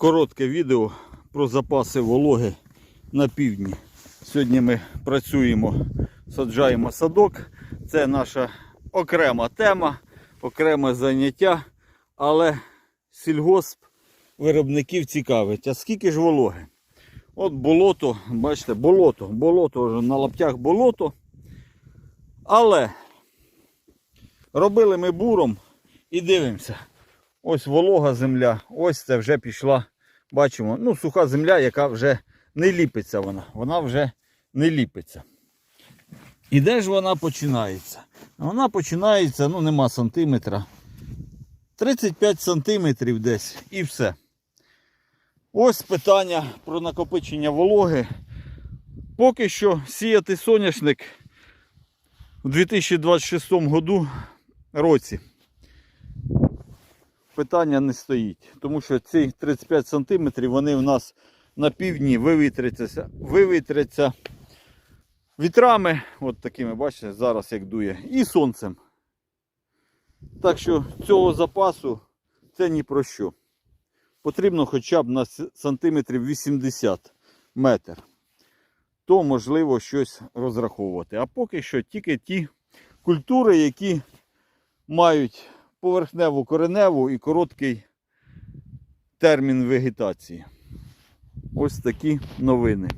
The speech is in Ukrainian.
коротке відео про запаси вологи на півдні. Сьогодні ми працюємо, саджаємо садок. Це наша окрема тема, окреме заняття. Але сільгосп виробників цікавить. А скільки ж вологи? От болото, бачите, болото, болото вже на лаптях болото. Але робили ми буром і дивимося. Ось волога земля, ось це вже пішла, бачимо, ну, суха земля, яка вже не ліпиться вона. Вона вже не ліпиться. І де ж вона починається? Вона починається, ну нема сантиметра. 35 сантиметрів десь і все. Ось питання про накопичення вологи. Поки що сіяти соняшник у 2026 году, році питання не стоїть. Тому що ці 35 см вони в нас на півдні вивітряться, вивітряться вітрами, от такими, бачите, зараз як дує, і сонцем. Так що цього запасу це ні про що. Потрібно хоча б на сантиметрів 80 метр. То можливо щось розраховувати. А поки що тільки ті культури, які мають поверхневу кореневу і короткий термін вегетації. Ось такі новини.